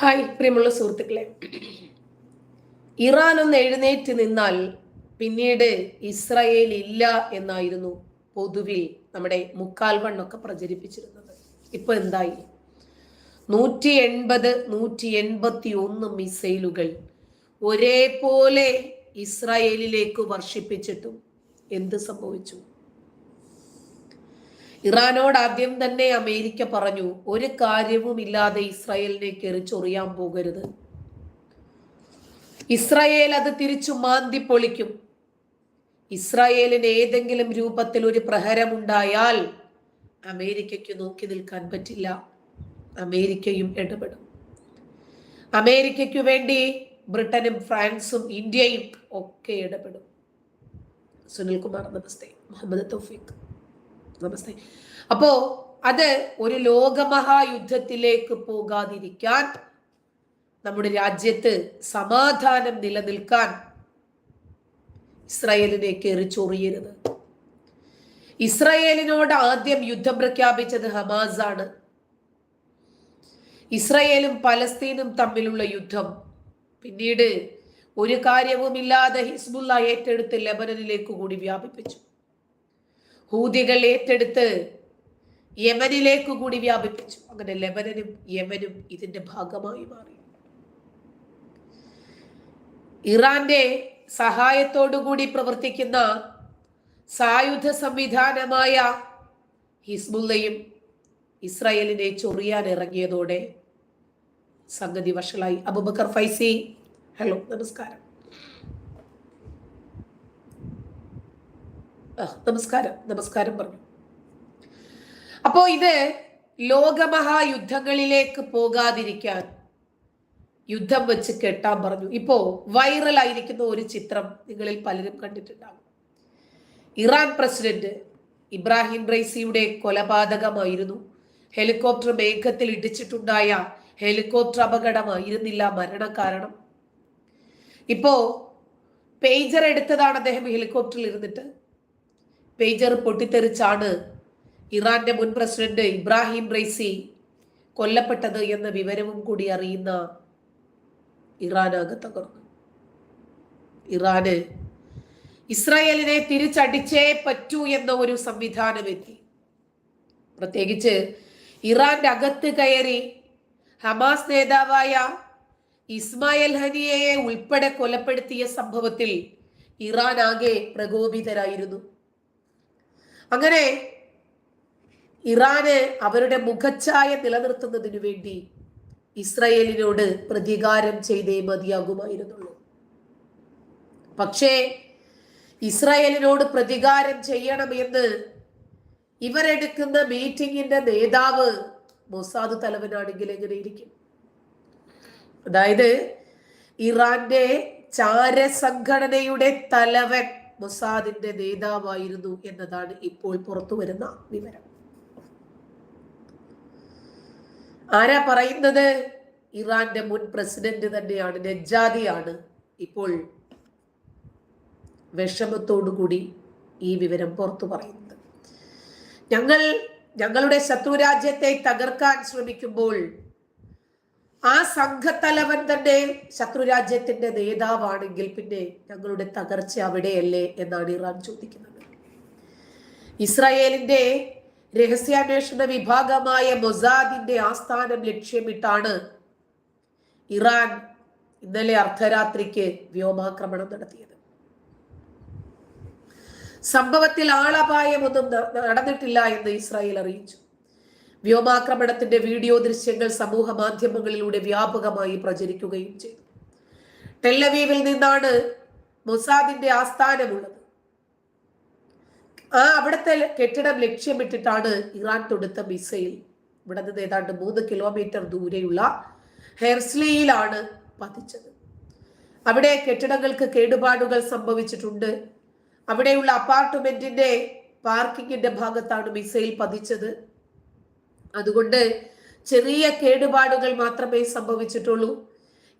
Hi പ്രിയമുള്ള സുഹൃത്തുക്കളെ. Iran ഒന്ന് എഴുന്നേറ്റ് നിന്നാൽ പിന്നീട് ഇസ്രയേൽ ഇല്ല എന്നായിരുന്നു പൊതുവിൽ നമ്മുടെ മുക്കാൽ വണ്ണൊക്കെ പ്രചരിപ്പിച്ചിരുന്നത്. ഇപ്പൊ എന്തായി? നൂറ്റി എൺപത് നൂറ്റി എൺപത്തി ഒന്ന് മിസൈലുകൾ ഒരേപോലെ ഇസ്രായേലിലേക്ക് വർഷിപ്പിച്ചിട്ടും എന്ത് സംഭവിച്ചു? ഇറാനോട് ആദ്യം തന്നെ അമേരിക്ക പറഞ്ഞു ഒരു കാര്യവുമില്ലാതെ ഇസ്രായേലിനെ കയറി ചൊറിയാൻ പോകരുത്. ഇസ്രായേൽ അത് തിരിച്ചു മാന്തി പൊളിക്കും ഇസ്രായേലിന് ഏതെങ്കിലും രൂപത്തിൽ ഒരു പ്രഹരമുണ്ടായാൽ അമേരിക്കയ്ക്ക് നോക്കി നിൽക്കാൻ പറ്റില്ല. അമേരിക്കയും ഇടപെടും. അമേരിക്കയ്ക്കു വേണ്ടി ബ്രിട്ടനും ഫ്രാൻസും ഇന്ത്യയും ഒക്കെ ഇടപെടും. സുനിൽകുമാർ നമസ്തേ. മുഹമ്മദ് തൗഫീഖ്. നമസ്തേ അപ്പോ അത് ഒരു ലോകമഹായുദ്ധത്തിലേക്ക് പോകാതിരിക്കാൻ നമ്മുടെ രാജ്യത്ത് സമാധാനം നിലനിൽക്കാൻ ഇസ്രായേലിനെ കയറി ചൊറിയരുത്. ഇസ്രായേലിനോട് ആദ്യം യുദ്ധം പ്രഖ്യാപിച്ചത് ഹമാസ് ആണ് ഇസ്രായേലും പലസ്തീനും തമ്മിലുള്ള യുദ്ധം. പിന്നീട് ഒരു കാര്യവുമില്ലാതെ ഹിസ്ബുള്ള ഏറ്റെടുത്ത് ലെബനനിലേക്ക് കൂടി വ്യാപിപ്പിച്ചു. ഹൂതികൾ ഏറ്റെടുത്ത് യമനിലേക്ക് കൂടി വ്യാപിപ്പിച്ചു. അങ്ങനെ ലെബനനും യമനും ഇതിന്റെ ഭാഗമായി മാറി. ഇറാന്റെ സഹായത്തോടുകൂടി പ്രവർത്തിക്കുന്ന സായുധ സംവിധാനമായ ഹിസ്ബുല്ലയും ഇസ്രായേലിനെ ചൊറിയാൻ ഇറങ്ങിയതോടെ സംഗതി വഷളായി. അബുബക്കർ ഫൈസി ഹലോ നമസ്കാരം. നമസ്കാരം നമസ്കാരം പറഞ്ഞു. അപ്പോ ഇത് ലോകമഹായുദ്ധങ്ങളിലേക്ക് പോകാതിരിക്കാൻ യുദ്ധം വെച്ച് കെട്ടാൻ പറഞ്ഞു. ഇപ്പോ വൈറലായിരിക്കുന്ന ഒരു ചിത്രം നിങ്ങളിൽ പലരും കണ്ടിട്ടുണ്ടാകും. ഇറാൻ പ്രസിഡന്റ് ഇബ്രാഹിം റൈസിയുടെ കൊലപാതകമായിരുന്നു. ഹെലികോപ്റ്റർ മേഘത്തിൽ ഇടിച്ചിട്ടുണ്ടായ ഹെലികോപ്റ്റർ അപകടമായിരുന്നില്ല മരണകാരണം. ഇപ്പോ പേജർ എടുത്തതാണ് അദ്ദേഹം ഹെലികോപ്റ്ററിൽ ഇരുന്നിട്ട്. പേജർ പൊട്ടിത്തെറിച്ചാണ് ഇറാന്റെ മുൻ പ്രസിഡന്റ് ഇബ്രാഹിം റൈസി കൊല്ലപ്പെട്ടത് എന്ന വിവരവും കൂടി അറിയുന്ന ഇറാനാകെ തകർന്നു ഇറാന് ഇസ്രായേലിനെ തിരിച്ചടിച്ചേ പറ്റൂ എന്ന ഒരു സംവിധാനമെത്തി. പ്രത്യേകിച്ച് ഇറാന്റെ അകത്ത് കയറി ഹമാസ് നേതാവായ ഇസ്മായിൽ ഹനിയയെ ഉൾപ്പെടെ കൊലപ്പെടുത്തിയ സംഭവത്തിൽ ഇറാൻ ആകെ പ്രകോപിതരായിരുന്നു. അങ്ങനെ ഇറാന് അവരുടെ മുഖച്ഛായ നിലനിർത്തുന്നതിനു വേണ്ടി ഇസ്രയേലിനോട് പ്രതികാരം ചെയ്തേ മതിയാകുമായിരുന്നുള്ളൂ. പക്ഷേ ഇസ്രയേലിനോട് പ്രതികാരം ചെയ്യണമെന്ന് ഇവരെടുക്കുന്ന മീറ്റിംഗിന്റെ നേതാവ് മൊസാദ് തലവനാണെങ്കിൽ എങ്ങനെ ഇരിക്കും? അതായത് ഇറാന്റെ ചാരസംഘടനയുടെ തലവൻ മൊസാദിന്റെ നേതാവായിരുന്നു എന്നതാണ് ഇപ്പോൾ പുറത്തു വരുന്ന വിവരം. ആരാ പറയുന്നത്? ഇറാന്റെ മുൻ പ്രസിഡന്റ് തന്നെയാണ് നജാദിയാണ് ഇപ്പോൾ വിഷമത്തോടുകൂടി ഈ വിവരം പുറത്തു പറയുന്നത്. ഞങ്ങൾ ഞങ്ങളുടെ ശത്രുരാജ്യത്തെ തകർക്കാൻ ശ്രമിക്കുമ്പോൾ ആ സംഘത്തലവൻ തന്നെ ശത്രുരാജ്യത്തിന്റെ നേതാവാണെങ്കിൽ പിന്നെ ഞങ്ങളുടെ തകർച്ച അവിടെയല്ലേ എന്നാണ് ഇറാൻ ചോദിക്കുന്നത്. ഇസ്രായേലിന്റെ രഹസ്യാന്വേഷണ വിഭാഗമായ മൊസാദിന്റെ ആസ്ഥാനം ലക്ഷ്യമിട്ടാണ് ഇറാൻ ഇന്നലെ അർദ്ധരാത്രിക്ക് വ്യോമാക്രമണം നടത്തിയത്. സംഭവത്തിൽ ആളപായമൊന്നും നടന്നിട്ടില്ല എന്ന് ഇസ്രായേൽ അറിയിച്ചു. വ്യോമാക്രമണത്തിന്റെ വീഡിയോ ദൃശ്യങ്ങൾ സമൂഹ മാധ്യമങ്ങളിലൂടെ വ്യാപകമായി പ്രചരിക്കുകയും ചെയ്തു. ടെല്ലവീവിൽ നിന്നാണ് മൊസാദിന്റെ ആസ്ഥാനമുള്ളത്. ആ അവിടുത്തെ കെട്ടിടം ലക്ഷ്യമിട്ടിട്ടാണ് ഇറാൻ തൊടുത്ത മിസൈൽ. ഇവിടെ നിന്ന് ഏതാണ്ട് മൂന്ന് കിലോമീറ്റർ ദൂരെയുള്ള ഹെർസ്ലിയിലാണ് പതിച്ചത്. അവിടെ കെട്ടിടങ്ങൾക്ക് കേടുപാടുകൾ സംഭവിച്ചിട്ടുണ്ട്. അവിടെയുള്ള അപ്പാർട്ട്മെന്റിന്റെ പാർക്കിങ്ങിന്റെ ഭാഗത്താണ് മിസൈൽ പതിച്ചത്. അതുകൊണ്ട് ചെറിയ കേടുപാടുകൾ മാത്രമേ സംഭവിച്ചിട്ടുള്ളൂ.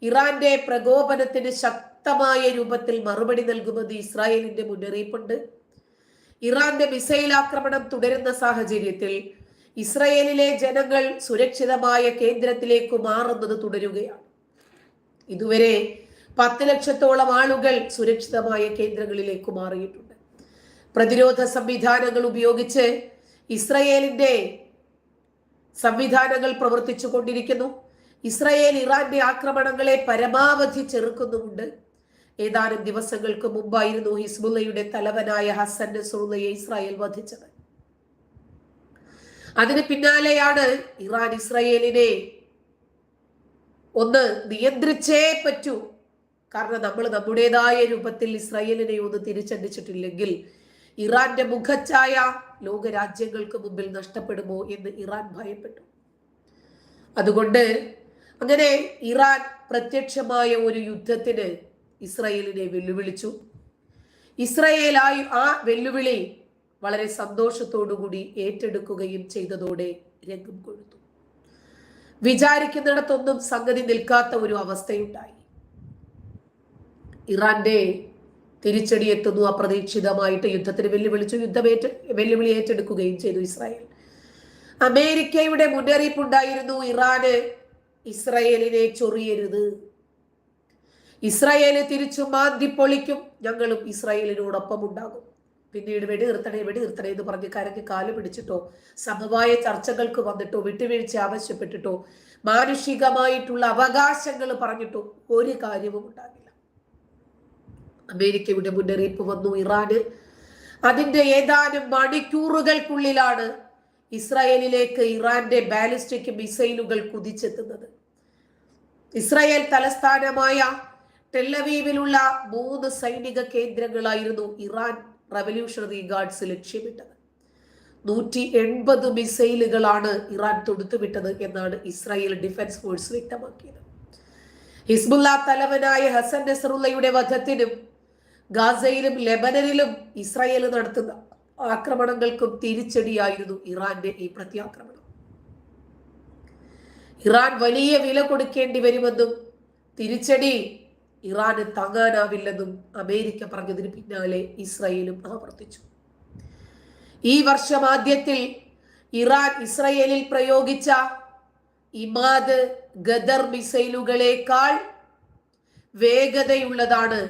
ഇറാന്റെ പ്രകോപനത്തിന് ശക്തമായ രൂപത്തിൽ മറുപടി നൽകുമെന്ന് ഇസ്രായേലിന്റെ മുന്നറിയിപ്പുണ്ട്. ഇറാന്റെ മിസൈൽ ആക്രമണം തുടരുന്ന സാഹചര്യത്തിൽ ഇസ്രയേലിലെ ജനങ്ങൾ സുരക്ഷിതമായ കേന്ദ്രത്തിലേക്ക് മാറുന്നത് തുടരുകയാണ്. ഇതുവരെ പത്ത് ലക്ഷത്തോളം ആളുകൾ സുരക്ഷിതമായ കേന്ദ്രങ്ങളിലേക്ക് മാറിയിട്ടുണ്ട്. പ്രതിരോധ സംവിധാനങ്ങൾ ഉപയോഗിച്ച് ഇസ്രയേലിന്റെ സംവിധാനങ്ങൾ പ്രവർത്തിച്ചു കൊണ്ടിരിക്കുന്നു ഇസ്രയേൽ ഇറാന്റെ ആക്രമണങ്ങളെ പരമാവധി ചെറുക്കുന്നുമുണ്ട്. ഏതാനും ദിവസങ്ങൾക്ക് മുമ്പായിരുന്നു ഹിസ്ബുള്ളയുടെ തലവനായ ഹസൻ നസറുള്ളയെ ഇസ്രായേൽ വധിച്ചത്. അതിന് പിന്നാലെയാണ് ഇറാൻ ഇസ്രയേലിനെ ഒന്ന് നിയന്ത്രിച്ചേ പറ്റൂ. കാരണം നമ്മൾ നമ്മുടേതായ രൂപത്തിൽ ഇസ്രായേലിനെ ഒന്ന് തിരിച്ചടിച്ചിട്ടില്ലെങ്കിൽ ഇറാന്റെ മുഖച്ഛായ ലോകരാജ്യങ്ങൾക്ക് മുമ്പിൽ നഷ്ടപ്പെടുമോ എന്ന് ഇറാൻ ഭയപ്പെട്ടു. അതുകൊണ്ട് അങ്ങനെ ഇറാൻ പ്രത്യക്ഷമായ ഒരു യുദ്ധത്തിന് ഇസ്രയേലിനെ വെല്ലുവിളിച്ചു. ഇസ്രയേലായി ആ വെല്ലുവിളി വളരെ സന്തോഷത്തോടുകൂടി ഏറ്റെടുക്കുകയും ചെയ്തതോടെ രംഗം കൊഴുത്തു. വിചാരിക്കുന്നിടത്തൊന്നും സംഗതി നിൽക്കാത്ത ഒരു അവസ്ഥയുണ്ടായി. ഇറാന്റെ തിരിച്ചടി എത്തുന്നു അപ്രതീക്ഷിതമായിട്ട് യുദ്ധത്തിന് വെല്ലുവിളിച്ചു യുദ്ധമേറ്റ വെല്ലുവിളി ഏറ്റെടുക്കുകയും ചെയ്തു ഇസ്രായേൽ. അമേരിക്കയുടെ മുന്നറിയിപ്പുണ്ടായിരുന്നു ഇറാന് ഇസ്രായേലിനെ ചൊറിയരുത്. ഇസ്രായേൽ തിരിച്ചു മാന്തി പൊളിക്കും ഞങ്ങളും ഇസ്രായേലിനോടൊപ്പം ഉണ്ടാകും പിന്നീട് വെടി നിർത്തണേ വെടി നിർത്തണേ എന്ന് പറഞ്ഞ് കരഞ്ഞ് കാൽ പിടിച്ചിട്ടോ സമവായ ചർച്ചകൾക്ക് വന്നിട്ടോ വിട്ടുവീഴ്ച ആവശ്യപ്പെട്ടിട്ടോ മാനുഷികമായിട്ടുള്ള അവകാശങ്ങൾ പറഞ്ഞിട്ടോ ഒരു കാര്യവും ഉണ്ടാകില്ല. അമേരിക്കയുടെ മുന്നറിയിപ്പ് വന്നു ഇറാന്. അതിന്റെ ഏതാനും മണിക്കൂറുകൾക്കുള്ളിലാണ് ഇസ്രായേലിലേക്ക് ഇറാന്റെ ബാലിസ്റ്റിക് മിസൈലുകൾ കുതിച്ചെത്തുന്നത്. ഇസ്രായേൽ തലസ്ഥാനമായ ടെല്ലവീവിലുള്ള മൂന്ന് സൈനിക കേന്ദ്രങ്ങളായിരുന്നു ഇറാൻ റവല്യൂഷണറി ഗാർഡ്സ് ലക്ഷ്യമിട്ടത്. നൂറ്റി എൺപത് മിസൈലുകളാണ് ഇറാൻ തൊടുത്തുവിട്ടത് എന്നാണ് ഇസ്രായേൽ ഡിഫൻസ് ഫോഴ്സ് വ്യക്തമാക്കിയത്. ഹിസ്ബുല്ല തലവനായ ഹസൻ നസറുള്ളയുടെ വധത്തിനും ഗാസയിലും ലെബനനിലും ഇസ്രായേൽ നടത്തുന്ന ആക്രമണങ്ങൾക്കും തിരിച്ചടിയായിരുന്നു ഇറാന്റെ ഈ പ്രത്യാക്രമണം. ഇറാൻ വലിയ വില കൊടുക്കേണ്ടി വരുമെന്നും തിരിച്ചടി ഇറാന് താങ്ങാനാവില്ലെന്നും അമേരിക്ക പറഞ്ഞതിന് പിന്നാലെ ഇസ്രയേലും ആവർത്തിച്ചു. ഈ വർഷം ആദ്യത്തിൽ ഇറാൻ ഇസ്രയേലിൽ പ്രയോഗിച്ച ഇമാദ് ഗദർ മിസൈലുകളേക്കാൾ വേഗതയുള്ളതാണ്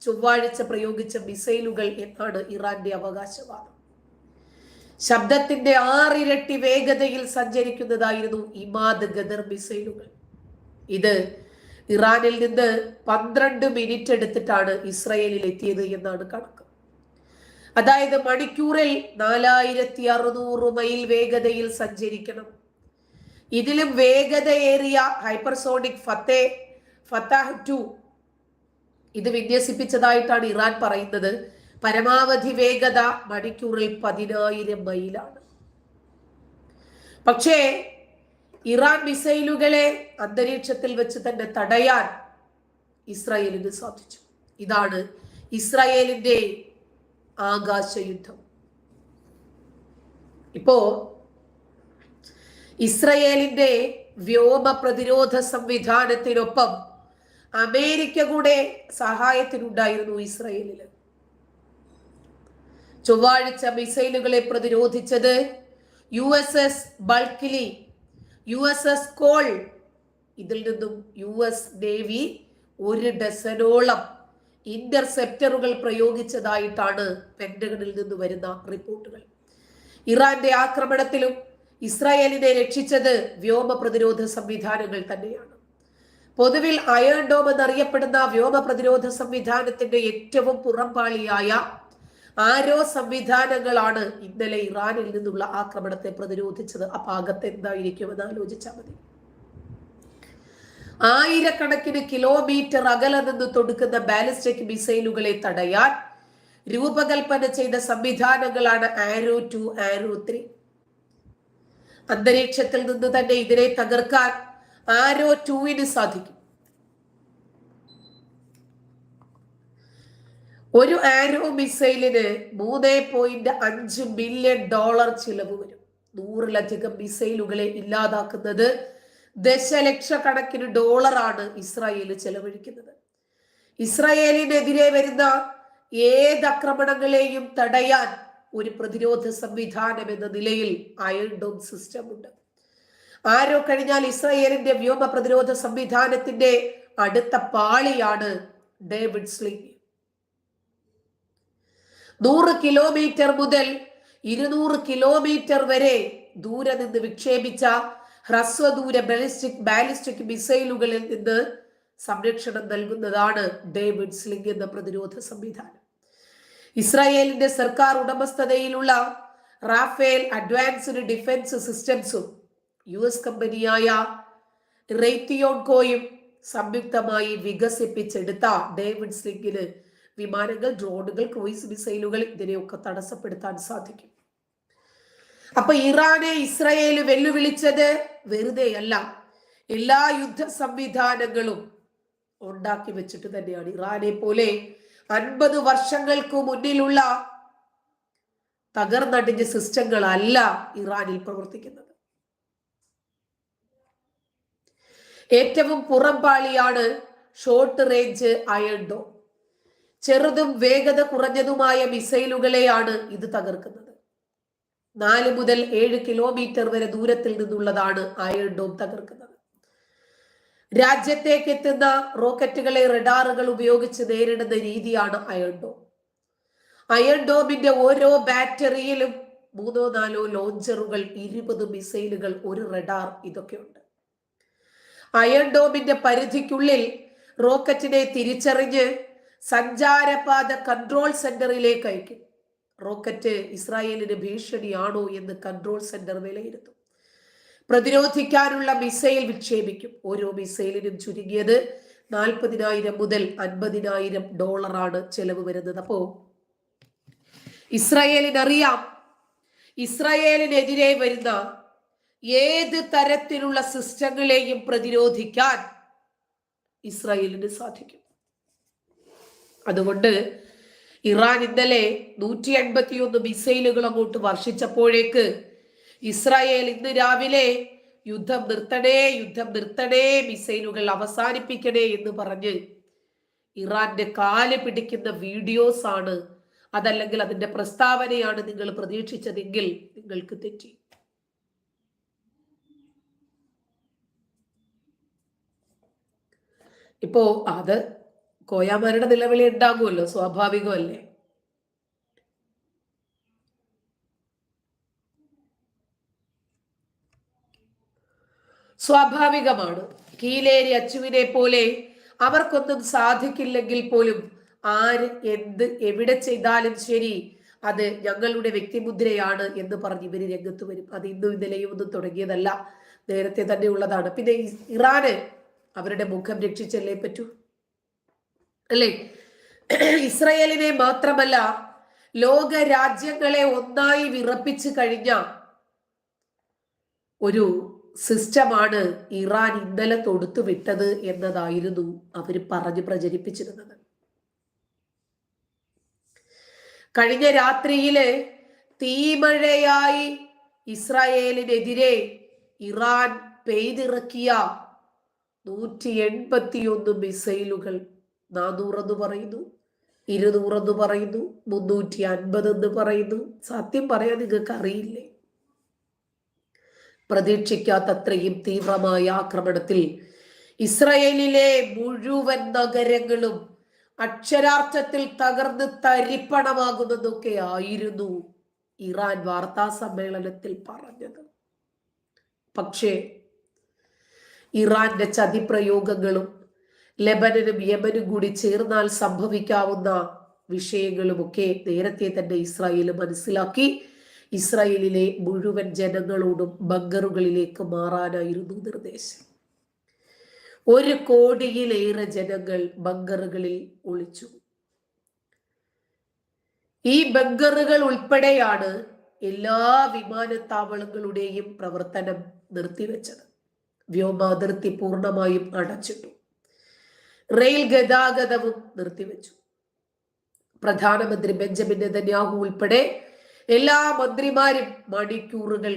ചൊവ്വാഴ്ച പ്രയോഗിച്ച മിസൈലുകൾ എന്നാണ് ഇറാന്റെ അവകാശവാദം. ശബ്ദത്തിന്റെ ആറിരട്ടി വേഗതയിൽ സഞ്ചരിക്കുന്നതായിരുന്നു ഇമാദ് ഗദർ മിസൈലുകൾ. ഇത് ഇറാനിൽ നിന്ന് പന്ത്രണ്ട് മിനിറ്റ് എടുത്തിട്ടാണ് ഇസ്രയേലിൽ എത്തിയത് എന്നാണ് കണക്ക്. അതായത് മണിക്കൂറിൽ നാലായിരത്തി അറുന്നൂറ് മൈൽ വേഗതയിൽ സഞ്ചരിക്കണം. ഇതിലും വേഗതയേറിയ ഹൈപ്പർസോണിക് ഫത്തേ ഫത്താഹ് ടു ഇത് വിന്യസിപ്പിച്ചതായിട്ടാണ് ഇറാൻ പറയുന്നത്. പരമാവധി വേഗത മണിക്കൂറിൽ പതിനായിരം മൈലാണ്. പക്ഷേ ഇറാൻ മിസൈലുകളെ അന്തരീക്ഷത്തിൽ വെച്ച് തന്നെ തടയാൻ ഇസ്രായേലിന് സാധിച്ചു. ഇതാണ് ഇസ്രായേലിന്റെ ആകാശ യുദ്ധം ഇപ്പോ ഇസ്രയേലിന്റെ വ്യോമ പ്രതിരോധ സംവിധാനത്തിനൊപ്പം അമേരിക്ക കൂടെ സഹായത്തിനുണ്ടായിരുന്നു ഇസ്രയേലിൽ ചൊവ്വാഴ്ച മിസൈലുകളെ പ്രതിരോധിച്ചത് U S S Bulkeley U S S Cole. ഇതിൽ നിന്നും യു എസ് നേവി ഒരു ഡസനോളം ഇന്റർസെപ്റ്ററുകൾ പ്രയോഗിച്ചതായിട്ടാണ് പെൻഡഗണിൽ നിന്ന് വരുന്ന റിപ്പോർട്ടുകൾ. ഇറാന്റെ ആക്രമണത്തിലും ഇസ്രായേലിനെ രക്ഷിച്ചത് വ്യോമ പ്രതിരോധ സംവിധാനങ്ങൾ തന്നെയാണ്. പൊതുവിൽ അയൺ ഡോം എന്നറിയപ്പെടുന്ന വ്യോമ പ്രതിരോധ സംവിധാനത്തിന്റെ ഏറ്റവും പുറംപാളിയായ ആരോ സംവിധാനങ്ങളാണ് ഇന്നലെ ഇറാനിൽ നിന്നുള്ള ആക്രമണത്തെ പ്രതിരോധിച്ചത്. ആ ഭാഗത്ത് എന്തായിരിക്കുമെന്ന് ആലോചിച്ചാൽ മതി. ആയിരക്കണക്കിന് കിലോമീറ്റർ അകലെ നിന്ന് തൊടുക്കുന്ന ബാലിസ്റ്റിക് മിസൈലുകളെ തടയാൻ രൂപകൽപ്പന ചെയ്ത സംവിധാനങ്ങളാണ് ആരോ ടു ആരോ ത്രീ. അന്തരീക്ഷത്തിൽ നിന്ന് തന്നെ ഇതിനെ തകർക്കാൻ ആരോ ടുവിന് സാധിക്കും. ഒരു ആരോ മിസൈലിന് മൂന്ന് പോയിന്റ് അഞ്ച് ബില്യൺ ഡോളർ ചിലവ് വരും. നൂറിലധികം മിസൈലുകളെ ഇല്ലാതാക്കുന്നത് ദശലക്ഷക്കണക്കിന് ഡോളറാണ് ഇസ്രായേൽ ചെലവഴിക്കുന്നത്. ഇസ്രായേലിനെതിരെ വരുന്ന ഏത് ആക്രമണങ്ങളെയും തടയാൻ ഒരു പ്രതിരോധ സംവിധാനം എന്ന നിലയിൽ അയൺ ഡോം സിസ്റ്റം ഉണ്ട്. ആരോ കഴിഞ്ഞാൽ ഇസ്രയേലിന്റെ വ്യോമ പ്രതിരോധ സംവിധാനത്തിന്റെ അടുത്ത പാളിയാണ് ഡേവിഡ് സ്ലിംഗ്. നൂറ് കിലോമീറ്റർ മുതൽ ഇരുന്നൂറ് കിലോമീറ്റർ വരെ ദൂരെ നിന്ന് വിക്ഷേപിച്ച ഹ്രസ്വദൂര ബാലിസ്റ്റിക് ബാലിസ്റ്റിക് മിസൈലുകളിൽ നിന്ന് സംരക്ഷണം നൽകുന്നതാണ് ഡേവിഡ് സ്ലിംഗ് എന്ന പ്രതിരോധ സംവിധാനം. ഇസ്രായേലിന്റെ സർക്കാർ ഉടമസ്ഥതയിലുള്ള റാഫേൽ അഡ്വാൻസ്ഡ് ഡിഫൻസ് സിസ്റ്റംസും യു എസ് കമ്പനിയായ റേറ്റിയോൺകോയും സംയുക്തമായി വികസിപ്പിച്ചെടുത്ത ഡേവിഡ് സിംഗിന് വിമാനങ്ങൾ ഡ്രോണുകൾ ക്രൂയിസ് മിസൈലുകൾ ഇതിനെയൊക്കെ തടസ്സപ്പെടുത്താൻ സാധിക്കും. അപ്പൊ ഇറാനെ ഇസ്രയേൽ വെല്ലുവിളിച്ചത് വെറുതെയല്ല എല്ലാ യുദ്ധ സംവിധാനങ്ങളും ഉണ്ടാക്കി വെച്ചിട്ട് തന്നെയാണ്. ഇറാനെ പോലെ അൻപത് വർഷങ്ങൾക്ക് മുന്നിലുള്ള തകർന്നടിഞ്ഞ സിസ്റ്റങ്ങളല്ല ഇറാനിൽ പ്രവർത്തിക്കുന്നത്. ഏറ്റവും പുറംപാളിയാണ് ഷോർട്ട് റേഞ്ച് അയൺഡോ ചെറുതും വേഗത കുറഞ്ഞതുമായ മിസൈലുകളെയാണ് ഇത് തകർക്കുന്നത്. നാല് മുതൽ ഏഴ് കിലോമീറ്റർ വരെ ദൂരത്തിൽ നിന്നുള്ളതാണ് അയൺ തകർക്കുന്നത്. രാജ്യത്തേക്ക് എത്തുന്ന റോക്കറ്റുകളെ റഡാറുകൾ ഉപയോഗിച്ച് നേരിടുന്ന രീതിയാണ് അയൺ ഡോം അയൺ ഡോമിന്റെ ഓരോ ബാറ്ററിയിലും മൂന്നോ നാലോ ലോഞ്ചറുകൾ ഇരുപത് മിസൈലുകൾ ഒരു റഡാർ ഇതൊക്കെയുണ്ട്. അയൺ ഡോമിന്റെ പരിധിക്കുള്ളിൽ റോക്കറ്റിനെ തിരിച്ചറിഞ്ഞ് സഞ്ചാരപാത കൺട്രോൾ സെന്ററിലേക്ക് അയക്കും. റോക്കറ്റ് ഇസ്രായേലിന് ഭീഷണിയാണോ എന്ന് കൺട്രോൾ സെന്റർ വിലയിരുത്തും. പ്രതിരോധിക്കാനുള്ള മിസൈൽ വിക്ഷേപിക്കും. ഓരോ മിസൈലിനും ചുരുങ്ങിയത് നാൽപ്പതിനായിരം മുതൽ അൻപതിനായിരം ഡോളറാണ് ചെലവ് വരുന്നത്. അപ്പോ ഇസ്രായേലിനറിയാം. ഇസ്രായേലിനെതിരെ വരുന്ന ഏത് തരത്തിലുള്ള സിസ്റ്റങ്ങളെയും പ്രതിരോധിക്കാൻ ഇസ്രായേലിന് സാധിക്കും. അതുകൊണ്ട് ഇറാൻ ഇന്നലെ നൂറ്റി എൺപത്തിയൊന്ന് മിസൈലുകൾ അങ്ങോട്ട് വർഷിച്ചപ്പോഴേക്ക് ഇസ്രായേൽ ഇന്ന് രാവിലെ യുദ്ധം നിർത്തണേ യുദ്ധം നിർത്തണേ മിസൈലുകൾ അവസാനിപ്പിക്കണേ എന്ന് പറഞ്ഞ് ഇറാന്റെ കാൽ പിടിക്കുന്ന വീഡിയോസ് ആണ് അതല്ലെങ്കിൽ അതിന്റെ പ്രസ്താവനയാണ് നിങ്ങൾ പ്രതീക്ഷിച്ചതെങ്കിൽ നിങ്ങൾക്ക് തെറ്റി. ഇപ്പോ അത് കോയാമാരുടെ നിലവിളി ഉണ്ടാകുമല്ലോ സ്വാഭാവികമല്ലേ? സ്വാഭാവികമാണ്. കീലേരി അച്ചുവിനെ പോലെ അവർക്കൊന്നും സാധിക്കില്ലെങ്കിൽ പോലും ആര് എന്ത് എവിടെ ചെയ്താലും ശരി അത് ഞങ്ങളുടെ വ്യക്തിമുദ്രയാണ് എന്ന് പറഞ്ഞ് ഇവർ രംഗത്ത് വരും. അത് ഇന്നും ഇന്നലെയും ഒന്നും തുടങ്ങിയതല്ല. നേരത്തെ തന്നെ ഉള്ളതാണ്. പിന്നെ ഇറാന് അവരുടെ മുഖം രക്ഷിച്ചല്ലേ പറ്റൂ? അല്ലേ? ഇസ്രയേലിനെ മാത്രമല്ല ലോക രാജ്യങ്ങളെ ഒന്നായി വിറപ്പിച്ചു കഴിഞ്ഞ ഒരു സിസ്റ്റമാണ് ഇറാൻ ഇന്നലെ തൊടുത്തു വിട്ടത് എന്നതായിരുന്നു അവർ പറഞ്ഞു പ്രചരിപ്പിച്ചിരുന്നത്. കഴിഞ്ഞ രാത്രിയിലെ തീമഴയായി ഇസ്രായേലിനെതിരെ ഇറാൻ പെയ്തിറക്കിയ നൂറ്റി എൺപത്തിയൊന്ന് മിസൈലുകൾ. നാനൂറെന്ന് പറയുന്നു. ഇരുന്നൂറെന്ന് പറയുന്നു. മുന്നൂറ്റി അൻപത് എന്ന് പറയുന്നു. സത്യം പറയാൻ നിങ്ങൾക്ക് അറിയില്ലേ പ്രതീക്ഷിക്കാത്തത്രയും തീവ്രമായ ആക്രമണത്തിൽ ഇസ്രയേലിലെ മുഴുവൻ നഗരങ്ങളും അക്ഷരാർത്ഥത്തിൽ തകർന്ന് തരിപ്പണമാകുന്നതൊക്കെ ആയിരുന്നു ഇറാൻ വാർത്താ സമ്മേളനത്തിൽ പറഞ്ഞത്. പക്ഷേ ഇറാന്റെ ചതിപ്രയോഗങ്ങളും ലെബനനും യമനും കൂടി ചേർന്നാൽ സംഭവിക്കാവുന്ന വിഷയങ്ങളുമൊക്കെ നേരത്തെ തന്നെ ഇസ്രായേൽ മനസ്സിലാക്കി. ഇസ്രായേലിലെ മുഴുവൻ ജനങ്ങളോടും ബങ്കറുകളിലേക്ക് മാറാനായിരുന്നു നിർദ്ദേശം. ഒരു കോടിയിലേറെ ജനങ്ങൾ ബങ്കറുകളിൽ ഒളിച്ചു. ഈ ബങ്കറുകൾ ഉൾപ്പെടെയാണ് എല്ലാ വിമാനത്താവളങ്ങളുടെയും പ്രവർത്തനം നിർത്തിവെച്ചത്. വ്യോമാതിർത്തി പൂർണമായും അടച്ചിട്ടു. റെയിൽ ഗതാഗതവും നിർത്തിവെച്ചു. പ്രധാനമന്ത്രി ബെഞ്ചമിൻ നെതന്യാഹു ഉൾപ്പെടെ എല്ലാ മന്ത്രിമാരും മണിക്കൂറുകൾ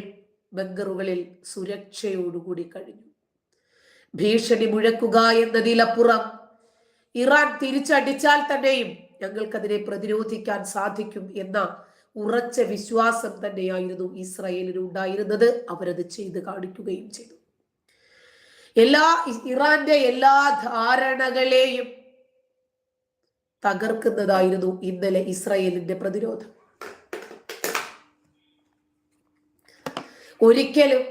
ബങ്കറുകളിൽ സുരക്ഷയോടുകൂടി കഴിഞ്ഞു. ഭീഷണി മുഴക്കുക എന്നതിലപ്പുറം ഇറാൻ തിരിച്ചടിച്ചാൽ തന്നെയും ഞങ്ങൾക്കതിനെ പ്രതിരോധിക്കാൻ സാധിക്കും എന്ന ഉറച്ച വിശ്വാസം തന്നെയായിരുന്നു ഇസ്രായേലിന് ഉണ്ടായിരുന്നത് അവരത് ചെയ്ത് കാണിക്കുകയും ചെയ്തു. എല്ലാ ഇറാന്റെ എല്ലാ ധാരണകളെയും തകർക്കുന്നതായിരുന്നു ഇന്നലെ ഇസ്രയേലിന്റെ പ്രതിരോധം. ഒരിക്കലും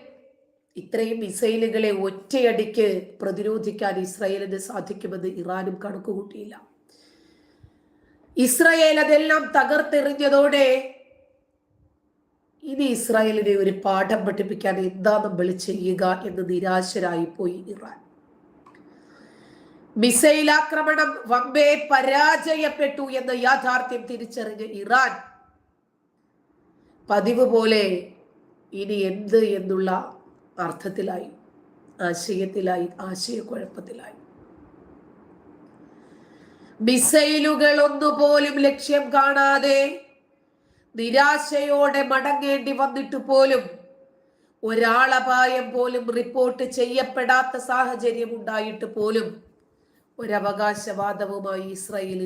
ഇത്രയും മിസൈലുകളെ ഒറ്റയടിക്ക് പ്രതിരോധിക്കാൻ ഇസ്രയേലിന് സാധിക്കുമെന്ന് ഇറാനും കണക്കുകൂട്ടിയില്ല. ഇസ്രയേൽ അതെല്ലാം തകർത്തെറിഞ്ഞതോടെ ഇനി ഇസ്രായേലിനെ ഒരു പാഠം പഠിപ്പിക്കാൻ എന്താ നമ്മൾ ചെയ്യുക എന്ന് നിരാശരായി പോയി ഇറാൻ. മിസൈൽ ആക്രമണം വമ്പേ പരാജയപ്പെട്ടു എന്ന യാഥാർത്ഥ്യം തിരിച്ചറിഞ്ഞ ഇറാൻ. പതിവ് പോലെ ഇനി എന്ത് എന്നുള്ള അർത്ഥത്തിലായി ആശയത്തിലായി ആശയക്കുഴപ്പത്തിലായി. മിസൈലുകൾ ഒന്നുപോലും ലക്ഷ്യം കാണാതെ നിരാശയോടെ മടങ്ങേണ്ടി വന്നിട്ട് പോലും ഒരാളപായം പോലും റിപ്പോർട്ട് ചെയ്യപ്പെടാത്ത സാഹചര്യം ഉണ്ടായിട്ട് പോലും ഒരവകാശവാദവുമായി ഇസ്രായേലിന്